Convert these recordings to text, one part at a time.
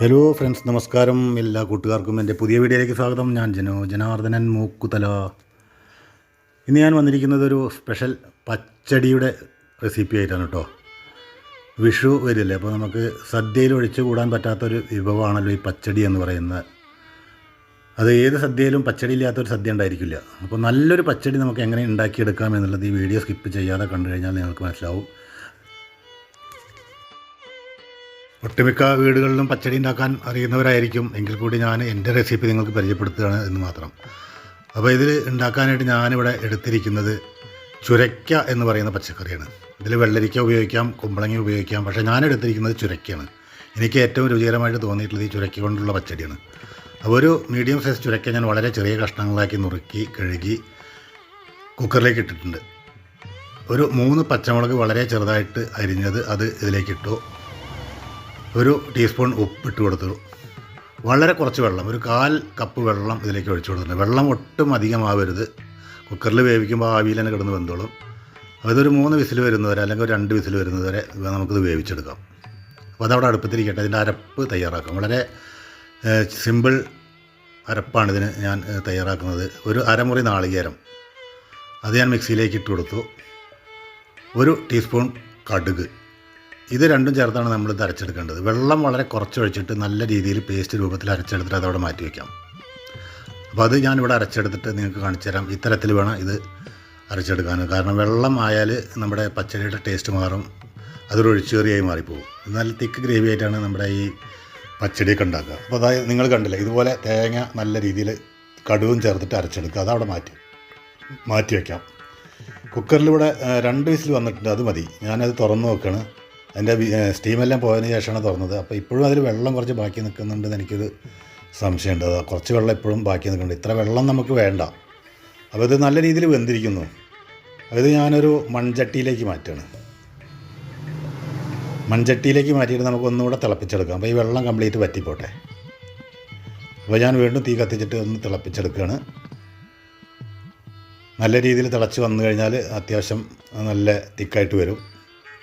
Hello friends നമസ്കാരം. എല്ലാ കൂട്ടുകാർക്കും എന്റെ പുതിയ വീഡിയോയിലേക്ക് സ്വാഗതം. ഞാൻ ജനോ ജനാർദ്ദനൻ മൂക്കുതല. ഇന്ന് ഞാൻ വന്നിരിക്കുന്നത് ഒരു സ്പെഷ്യൽ പച്ചടിയുടെ റെസിപ്പി ആയിട്ടാണ് കേട്ടോ. വിഷു വരില്ലേ? അപ്പോൾ നമുക്ക് സദ്യയിൽ ഒഴിച്ചു കൂടാൻ പറ്റാത്തൊരു വിഭവമാണല്ലോ ഈ പച്ചടി എന്ന് പറയുന്നത്. അത് ഏത് സദ്യയിലും പച്ചടി ഇല്ലാത്തൊരു സദ്യ ഉണ്ടായിരിക്കില്ല. അപ്പോൾ നല്ലൊരു പച്ചടി നമുക്ക് എങ്ങനെ ഉണ്ടാക്കിയെടുക്കാം എന്നുള്ളത് ഈ വീഡിയോ സ്കിപ്പ് ചെയ്യാതെ കണ്ടു കഴിഞ്ഞാൽ നിങ്ങൾക്ക് മനസ്സിലാവും. ഒട്ടുമിക്ക വീടുകളിലും പച്ചടി ഉണ്ടാക്കാൻ അറിയുന്നവരായിരിക്കും. എങ്കിൽ കൂടി ഞാൻ എന്റെ റെസിപ്പി നിങ്ങൾക്ക് പരിചയപ്പെടുത്തുകയാണ് എന്ന് മാത്രം. അപ്പോൾ ഇതിൽ ഉണ്ടാക്കാനായിട്ട് ഞാനിവിടെ എടുത്തിരിക്കുന്നത് ചുരയ്ക്ക എന്ന് പറയുന്ന പച്ചക്കറിയാണ്. ഇതിൽ വെള്ളരിക്ക ഉപയോഗിക്കാം കുമ്പളങ്ങ ഉപയോഗിക്കാം. പക്ഷേ ഞാൻ എടുത്തിരിക്കുന്നത് ചുരയ്ക്കയാണ്. എനിക്ക് ഏറ്റവും രുചികരമായിട്ട് തോന്നിയിട്ടുള്ളത് ഈ ചുരയ്ക്ക കൊണ്ടുള്ള പച്ചടിയാണ്. അപ്പോൾ ഒരു മീഡിയം സൈസ് ചുരയ്ക്ക ഞാൻ വളരെ ചെറിയ കഷ്ണങ്ങളാക്കി നുറുക്കി കഴുകി കുക്കറിലേക്ക് ഇട്ടിട്ടുണ്ട്. ഒരു മൂന്ന് പച്ചമുളക് വളരെ ചെറുതായിട്ട് അരിഞ്ഞത് അത് ഇതിലേക്ക് ഇട്ടു ഒരു ടീസ്പൂൺ ഉപ്പ് ഇട്ട് കൊടുത്തു. വളരെ കുറച്ച് വെള്ളം ഒരു കാൽ കപ്പ് വെള്ളം ഇതിലേക്ക് ഒഴിച്ചു കൊടുത്തിട്ടുണ്ട്. വെള്ളം ഒട്ടും അധികമാവരുത്. കുക്കറിൽ വേവിക്കുമ്പോൾ ആവിയിൽ തന്നെ കിടന്ന് വെന്തോളും. അതൊരു മൂന്ന് വിസിൽ വരുന്നവരെ അല്ലെങ്കിൽ രണ്ട് വിസിൽ വരുന്നവരെ നമുക്കിത് വേവിച്ചെടുക്കാം. അപ്പോൾ അതവിടെ അടുപ്പത്തിരിക്കട്ടെ. അതിന്റെ അരപ്പ് തയ്യാറാക്കാം. വളരെ സിമ്പിൾ അരപ്പാണ് ഇതിന് ഞാൻ തയ്യാറാക്കുന്നത്. ഒരു അരമുറി നാളികേരം അത് ഞാൻ മിക്സിയിലേക്ക് ഇട്ട് കൊടുത്തു. ഒരു ടീസ്പൂൺ കടുക്. ഇത് രണ്ടും ചേർത്താണ് നമ്മൾ ഇത് അരച്ചെടുക്കേണ്ടത്. വെള്ളം വളരെ കുറച്ച് ഒഴിച്ചിട്ട് നല്ല രീതിയിൽ പേസ്റ്റ് രൂപത്തിൽ അരച്ചെടുത്തിട്ട് അതവിടെ മാറ്റി വയ്ക്കാം അപ്പോൾ അത് ഞാനിവിടെ അരച്ചെടുത്തിട്ട് നിങ്ങൾക്ക് കാണിച്ചു തരാം. ഇത്തരത്തിൽ വേണം ഇത് അരച്ചെടുക്കാൻ. കാരണം വെള്ളം ആയാൽ നമ്മുടെ പച്ചടിയുടെ ടേസ്റ്റ് മാറും. അതൊരു ഒഴിച്ചേറിയായി മാറിപ്പോകും നല്ല തിക്ക് ഗ്രേവി ആയിട്ടാണ് നമ്മുടെ ഈ പച്ചടിയൊക്കെ ഉണ്ടാക്കുക. അപ്പോൾ അതായത് നിങ്ങൾ കണ്ടില്ലേ ഇതുപോലെ തേങ്ങ നല്ല രീതിയിൽ കടുവും ചേർത്തിട്ട് അരച്ചെടുക്കുക. അതവിടെ മാറ്റി മാറ്റി വയ്ക്കാം കുക്കറിലൂടെ രണ്ട് വിസിൽ വന്നിട്ടുണ്ട്. അത് മതി. ഞാനത് തുറന്ന് നോക്കുകയാണ് അതിന്റെ സ്റ്റീമെല്ലാം പോയതിന് ശേഷമാണ് തുറന്നത്. അപ്പോൾ ഇപ്പോഴും അതിൽ വെള്ളം കുറച്ച് ബാക്കി നിൽക്കുന്നുണ്ടെന്ന് എനിക്കൊരു സംശയമുണ്ട്. കുറച്ച് വെള്ളം ഇപ്പോഴും ബാക്കി നിൽക്കുന്നുണ്ട്. ഇത്ര വെള്ളം നമുക്ക് വേണ്ട. അപ്പോൾ ഇത് നല്ല രീതിയിൽ വെന്തിരിക്കുന്നു. അത് ഞാനൊരു മൺചട്ടിയിലേക്ക് മാറ്റുകയാണ്. മൺചട്ടിയിലേക്ക് മാറ്റിയിട്ട് നമുക്ക് ഒന്നുകൂടെ തിളപ്പിച്ചെടുക്കാം. അപ്പോൾ ഈ വെള്ളം കംപ്ലീറ്റ് വറ്റിപ്പോട്ടെ. അപ്പോൾ ഞാൻ വീണ്ടും തീ കത്തിച്ചിട്ട് ഒന്ന് തിളപ്പിച്ചെടുക്കുകയാണ്. നല്ല രീതിയിൽ തിളച്ച് വന്നു കഴിഞ്ഞാൽ അത്യാവശ്യം നല്ല തിക്കായിട്ട് വരും.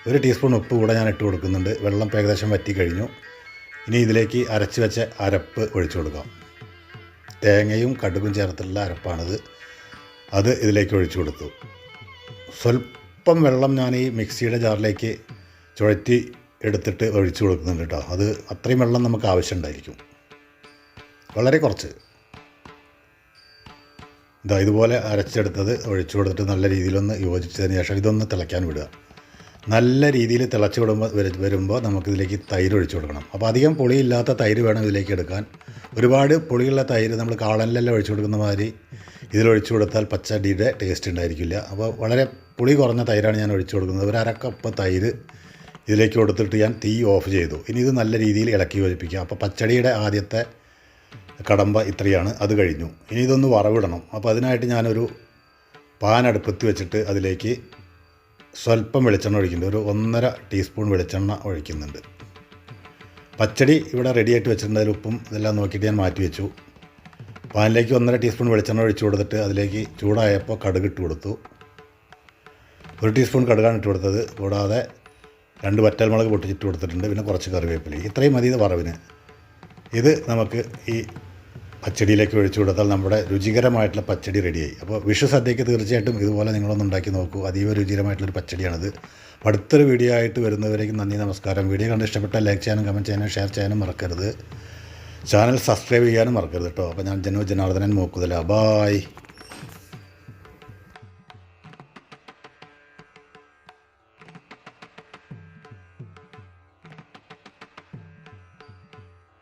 ഒരു ടീസ്പൂൺ ഉപ്പ് കൂടെ ഞാൻ ഇട്ട് കൊടുക്കുന്നുണ്ട്. വെള്ളം ഏകദേശം വറ്റി കഴിഞ്ഞു. ഇനി ഇതിലേക്ക് അരച്ച് വെച്ച അരപ്പ് ഒഴിച്ചു കൊടുക്കാം. തേങ്ങയും കടുകും ചേർത്തുള്ള അരപ്പാണിത്. അത് ഇതിലേക്ക് ഒഴിച്ചു കൊടുത്തു. സ്വല്പം വെള്ളം ഞാൻ ഈ മിക്സിയുടെ ജാറിലേക്ക് ചുഴറ്റി എടുത്തിട്ട് ഒഴിച്ചു കൊടുക്കുന്നുണ്ട് കേട്ടോ അത് അത്രയും വെള്ളം നമുക്ക് ആവശ്യമുണ്ടായിരിക്കും. വളരെ കുറച്ച്. ഇതാ ഇതുപോലെ അരച്ചെടുത്തത് ഒഴിച്ചു കൊടുത്തിട്ട് നല്ല രീതിയിലൊന്ന് യോജിച്ചതിന് ശേഷം ഇതൊന്ന് തിളയ്ക്കാൻ വിടുക. നല്ല രീതിയിൽ തിളച്ച് വിടുമ്പോൾ വരുമ്പോൾ നമുക്കിതിലേക്ക് തൈര് ഒഴിച്ചു കൊടുക്കണം. അപ്പോൾ അധികം പുളിയില്ലാത്ത തൈര് വേണം ഇതിലേക്ക് എടുക്കാൻ. ഒരുപാട് പുളിയുള്ള തൈര് നമ്മൾ കാളനിലെല്ലാം ഒഴിച്ചു കൊടുക്കുന്ന മാതിരി ഇതിലൊഴിച്ചു കൊടുത്താൽ പച്ചടിയുടെ ടേസ്റ്റ് ഉണ്ടായിരിക്കില്ല. അപ്പോൾ വളരെ പുളി കുറഞ്ഞ തൈരാണ് ഞാൻ ഒഴിച്ചു കൊടുക്കുന്നത്. ഒരു അരക്കപ്പ് തൈര് ഇതിലേക്ക് കൊടുത്തിട്ട് ഞാൻ തീ ഓഫ് ചെയ്തു. ഇനി ഇത് നല്ല രീതിയിൽ ഇളക്കി യോജിപ്പിക്കുക അപ്പോൾ പച്ചടിയുടെ ആദ്യത്തെ കടമ്പ ഇത്രയാണ്. അത് കഴിഞ്ഞു. ഇനി ഇതൊന്ന് വറവിടണം. അപ്പോൾ അതിനായിട്ട് ഞാനൊരു പാൻ അടുപ്പത്ത് വെച്ചിട്ട് അതിലേക്ക് സ്വല്പം വെളിച്ചെണ്ണ ഒഴിക്കുന്നുണ്ട്. ഒരു ഒന്നര ടീസ്പൂൺ വെളിച്ചെണ്ണ ഒഴിക്കുന്നുണ്ട്. പച്ചടി ഇവിടെ റെഡി ആയിട്ട് വെച്ചിട്ടുണ്ട് ഉപ്പും ഇതെല്ലാം നോക്കിയിട്ട് ഞാൻ മാറ്റി വെച്ചു. പാനിലേക്ക് ഒന്നര ടീസ്പൂൺ വെളിച്ചെണ്ണ ഒഴിച്ചു കൊടുത്തിട്ട് അതിലേക്ക് ചൂടായപ്പോൾ കടുക് ഇട്ട് കൊടുത്തു. ഒരു ടീസ്പൂൺ കടുകാണ് ഇട്ട് കൊടുത്തത്. കൂടാതെ രണ്ട് വറ്റൽമുളക് പൊട്ടിച്ചിട്ട് കൊടുത്തിട്ടുണ്ട്. പിന്നെ കുറച്ച് കറിവേപ്പില ഇത്രയും മതി ഇത് വറവിന്. ഇത് നമുക്ക് ഈ പച്ചടിയിലേക്ക് ഒഴിച്ചു കൊടുത്താൽ നമ്മുടെ രുചികരമായിട്ടുള്ള പച്ചടി റെഡിയായി. അപ്പോൾ വിഷു സദ്യയ്ക്ക് തീർച്ചയായിട്ടും ഇതുപോലെ നിങ്ങളൊന്ന് ഉണ്ടാക്കി നോക്കൂ. അതീവ രുചികരമായിട്ടുള്ളൊരു പച്ചടിയാണിത്. അടുത്തൊരു വീഡിയോ ആയിട്ട് വരുന്നവരേക്കും നന്ദി നമസ്കാരം. വീഡിയോ കണ്ട് ഇഷ്ടപ്പെട്ടാൽ ലൈക്ക് ചെയ്യാനും കമന്റ് ചെയ്യാനും ഷെയർ ചെയ്യാനും മറക്കരുത്. ചാനൽ സബ്സ്ക്രൈബ് ചെയ്യാനും മറക്കരുത് കേട്ടോ. അപ്പോൾ ഞാൻ ജനോ ജനാർദ്ദനൻ മൂക്കുതല. ബായ്.